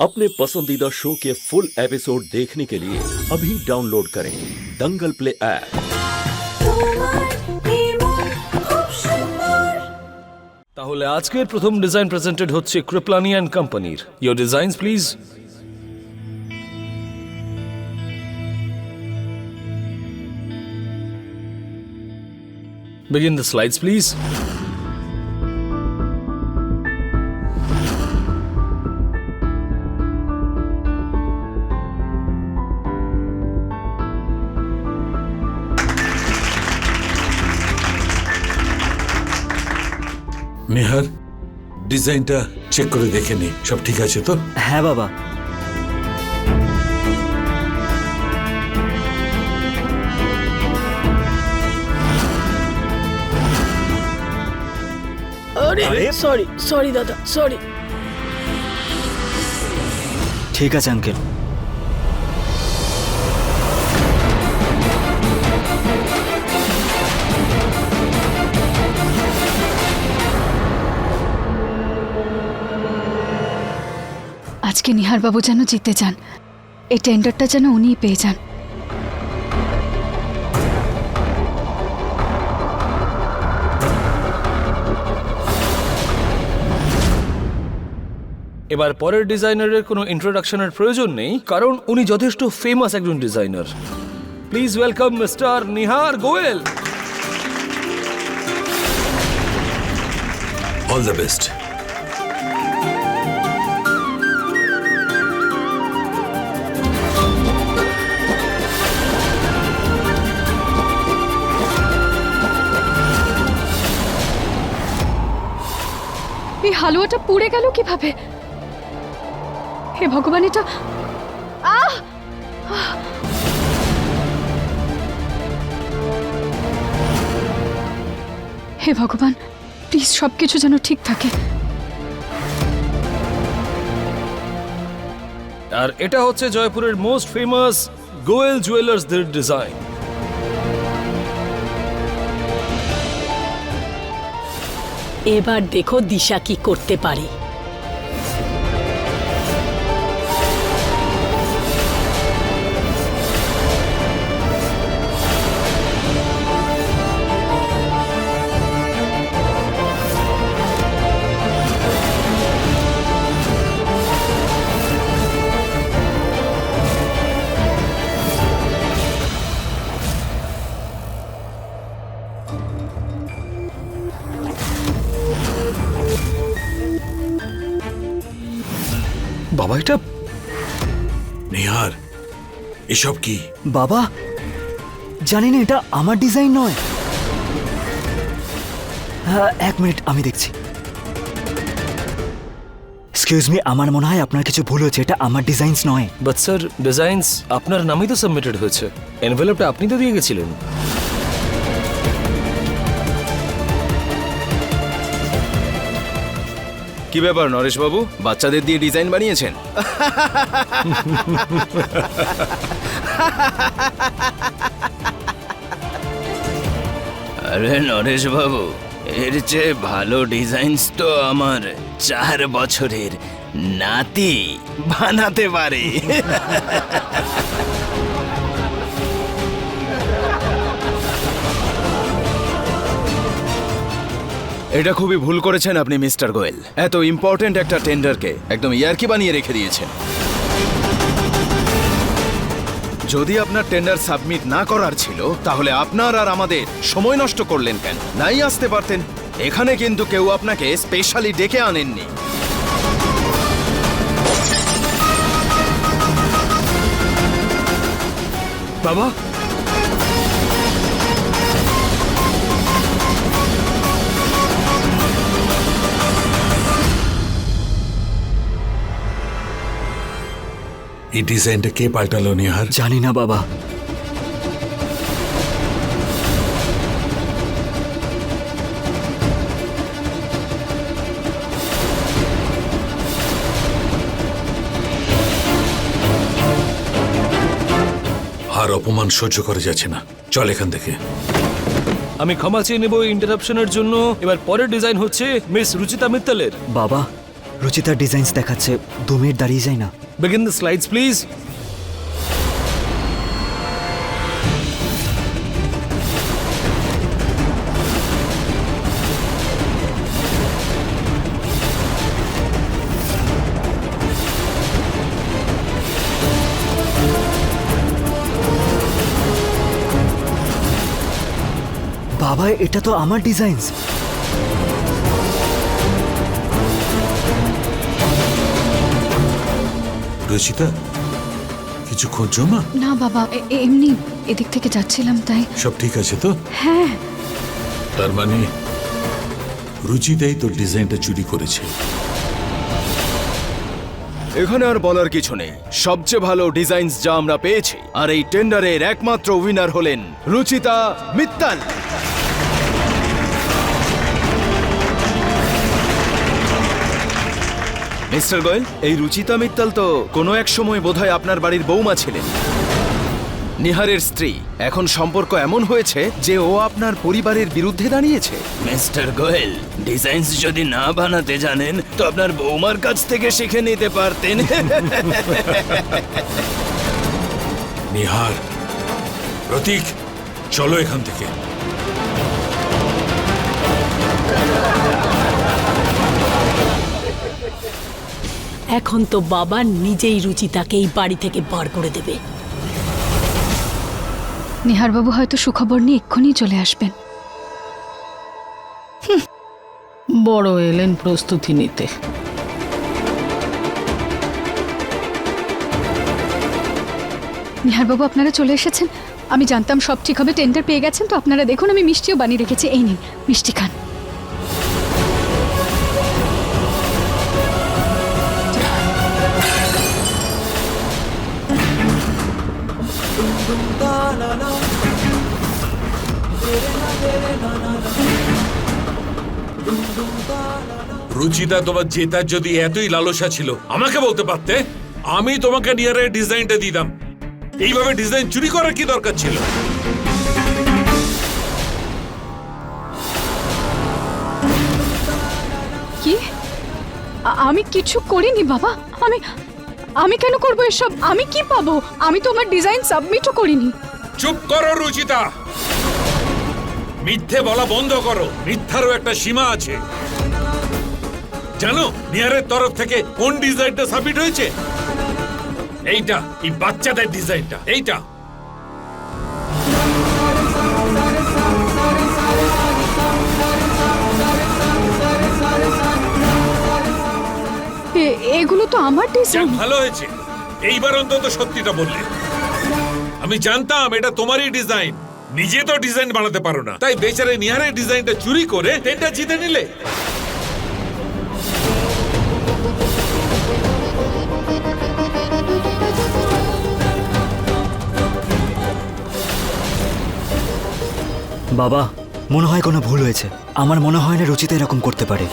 अपने पसंदीदा शो के फुल एपिसोड देखने के लिए अभी डाउनलोड करें दंगल प्ले ऐप তোমার নির্মল খুব সুন্দর তাহলে আজকের প্রথম ডিজাইন প্রেজেন্টেড হচ্ছে কৃপলানি অ্যান্ড কোম্পানির your designs please Begin the slides, please. নেহার ডিজাইনটা চেক করে দেখে নি সব ঠিক আছে তো? হ্যাঁ বাবা। আরে সরি সরি দাদা সরি ঠিক আছে আঙ্কেল আজকে নিহারবাবু যেন জিতে যান এই টেন্ডারটা যেন উনিই পেয়ে যান। এবার পরের ডিজাইনারের কোনো ইন্ট্রোডাকশনের প্রয়োজন নেই কারণ উনি যথেষ্ট ফেমাস একজন designer. Please welcome mister Nihar Goel. All the best এই হালুয়াটা পুড়ে গেল কীভাবে? হে ভগবান, এটা আহ! হে ভগবান প্লিজ সব কিছু যেন ঠিক থাকে। আর এটা হচ্ছে জয়পুরের মোস্ট ফেমাস গোয়েল জুয়েলার্সদের ডিজাইন এবার দেখো দিশা কি করতে পারে। এটা নেহার এসব কি? বাবা জানি না এটা আমার ডিজাইন নয়। হ্যাঁ এক মিনিট আমি দেখছি। এক্সকিউজ মি আমার মনে হয় আপনার কিছু ভুল হচ্ছে এটা আমার ডিজাইনস নয়। বাট স্যার ডিজাইনস আপনার নামেই তো সাবমিটেড হয়েছে। এনভেলপটা আপনি তো দিয়ে গেছিলেন। কি ব্যাপার নরেশবাবু? বাচ্চাদের দিয়ে ডিজাইন বানিয়েছেন? আরে নরেশ বাবু এর চেয়ে ভালো ডিজাইনস তো আমার চার বছরের নাতি বানাতে পারে। এটা খুবই ভুল করেছেন আপনি, মিস্টার গোয়েল। এত ইম্পর্ট্যান্ট একটা টেন্ডারকে একদম ইয়ারকি বানিয়ে রেখে দিয়েছেন। যদি আপনার টেন্ডার সাবমিট না করার ছিল, তাহলে আপনার আর আমাদের সময় নষ্ট করলেন কেন? নাই আসতে পারতেন। এখানে কিন্তু কেউ আপনাকে স্পেশালি ডেকে আনেননি। বাবা এই ডিজাইনটা কে পাল্টালো নেহার? জানি না বাবা। আর অপমান সহ্য করা যাচ্ছে না। চল এখান থেকে। আমি ক্ষমা চেয়ে নেব ইন্টারাপশনের জন্য। এবার পরের ডিজাইন হচ্ছে মিস রুচিতা মিত্তালের। বাবা রুচিতার ডিজাইনস দেখাচ্ছে। দু মিনিট দাঁড়িয়ে যায় না। বিগিন দ্য স্লাইডস প্লিজ বাবা এটা তো আমার ডিজাইনস রচিতা কিছু খোঁজো মা? না বাবা এমনি এদিক থেকে যাচ্ছিলাম তাই। সব ঠিক আছে তো? হ্যাঁ। তার মানে রুচিতাই তোর ডিজাইনটা চুরি করেছে। এখানে আর বলার কিছু নেই। সবচেয়ে ভালো ডিজাইনস যা আমরা পেয়েছি। আর এই টেন্ডারের একমাত্র উইনার হলেন রুচিতা মিত্তাল। মিস্টার গোয়েল এই রুচিতা মিত্তাল তো কোনো এক সময় বোধহয় আপনার বাড়ির বৌমা ছিলেন। নিহারের স্ত্রী এখন সম্পর্ক এমন হয়েছে যে ও আপনার পরিবারের বিরুদ্ধে দাঁড়িয়েছে। মিস্টার গোয়েল ডিজাইনস যদি না বানাতে জানেন তো আপনার বৌমার কাছ থেকে শিখে নিতে পারতেন। নিহার প্রতীক চলো এখান থেকে। এখন তো বাবা নিজেই রুচিতাকে এই বাড়ি থেকে বার করে দেবে। নিহারবাবু হয়তো সুখবর নিয়ে এক্ষুনি চলে আসবেন। বড় এলেন প্রস্তুতি নিতে। নিহারবাবু আপনারা চলে এসেছেন? আমি জানতাম সব ঠিক হবে টেন্ডার পেয়ে গেছেন তো আপনারা দেখুন আমি মিষ্টিও বানিয়ে রেখেছি এই নিন মিষ্টি খান। রুচিতা তোমার জেতার যদি এতই লালসা ছিল আমাকে বলতে পারতে? আমি তোমাকে নিয়ারের ডিজাইনটা দিতাম। এইভাবে ডিজাইন চুরি করার কি দরকার ছিল? কি? আমি কিছু করিনি বাবা। আমি আমি কেন করব এসব? আমি কি পাবো? আমি তো আমার ডিজাইন সাবমিটও করিনি। চুপ করো, রুচিতা। মিথ্যে বলা বন্ধ করো। মিথ্যারও একটা সীমা আছে। জানো, নিয়ারের তরফ থেকে কোন ডিজাইনটা সাবমিট হয়েছে? এইটা, এই বাচ্চাদের ডিজাইনটা এইটা। এগুলো তো আমার ডিজাইন ভালো হয়েছে। এইবার অন্তত সত্যিটা বললে। আমি জানতাম এটা তোমারই ডিজাইন নিজে তো ডিজাইন বানাতে পারো না। তাই বেচারে নিহারের ডিজাইনটা চুরি করে টেন্ডার জিতে নিলে। বাবা মনে হয় কোনো ভুল হয়েছে। আমার মনে হয় না রুচিতা এরকম করতে পারে।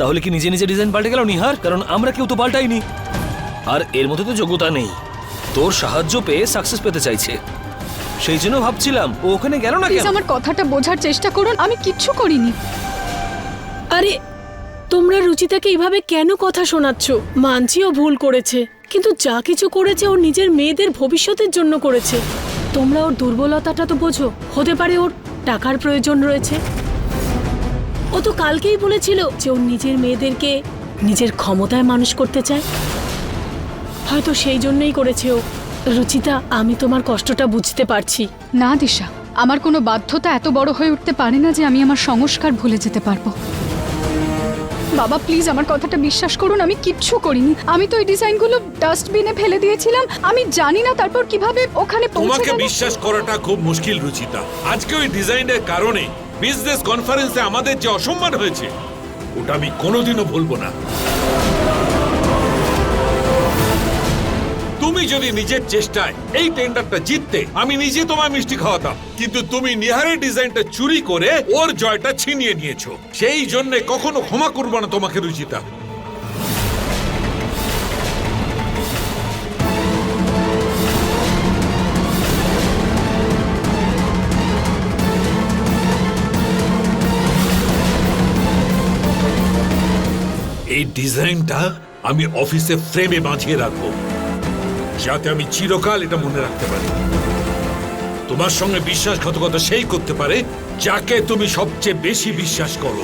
তাহলে কি নিজে নিজে ডিজাইন পাল্টে গেল নিহার? কারণ আমরা কেউ তো পাল্টাইনি। আর এর মধ্যে তো যোগ্যতা নেই। তোর সাহায্য পেয়ে সাকসেস পেতে চাইছে। সেই জন্য ভাবছিলাম ও ওখানে গেল না প্লিজ কেন? আমার কথাটা বোঝার চেষ্টা করুন আমি কিচ্ছু করিনি। আরে তোমরা রুচিতাকে এইভাবে কেন কথা শোনাচ্ছ? মানছিও ভুল করেছে কিন্তু যা কিছু করেছে ওর নিজের মেয়েদের ভবিষ্যতের জন্য করেছে। তোমরা ওর দুর্বলতাটা তো বোঝো হতে পারে ওর টাকার প্রয়োজন রয়েছে। ও তো কালকেই বলেছিল যে ওর নিজের মেয়েদেরকে নিজের ক্ষমতায় মানুষ করতে চায়। হয়তো সেই জন্যই করেছে ও। রুচিতা আমি তোমার কষ্টটা বুঝতে পারছি। না দিশা আমার কোনো বাধ্যতা এত বড় হয়ে উঠতে পারে না যে আমি আমার সংস্কার ভুলে যেতে পারব। বাবা প্লিজ আমার কথাটা বিশ্বাস করুন আমি কিচ্ছু করিনি। আমি তো এই ডিজাইনগুলো ডাস্টবিনে ফেলে দিয়েছিলাম। আমি জানি না তারপর কীভাবে ওখানে পৌঁছে তোমাকে বিশ্বাস করাটা খুব মুশকিল রুচিতা। আজকে ওই ডিজাইনের কারণে বিজনেস কনফারেন্সে আমাদের যে অসম্মান হয়েছে, ওটা আমি কোনোদিনও ভুলবো না। তুমি যদি নিজের চেষ্টায় এই টেন্ডারটা জিততে, আমি নিজে তোমায় মিষ্টি খাওয়াতাম। কিন্তু তুমি নিহারের ডিজাইনটা চুরি করে ওর জয়টা ছিনিয়ে নিয়েছো। সেই জন্য কখনো ক্ষমা করব না তোমাকে রুচিতা। এই ডিজাইনটা আমি অফিসে ফ্রেমে বাঁধিয়ে রাখব, যাতে আমি চিরকাল এটা মনে রাখতে পারি। তোমার সঙ্গে বিশ্বাসঘাতকতা সেই করতে পারে যাকে তুমি সবচেয়ে বেশি বিশ্বাস করো।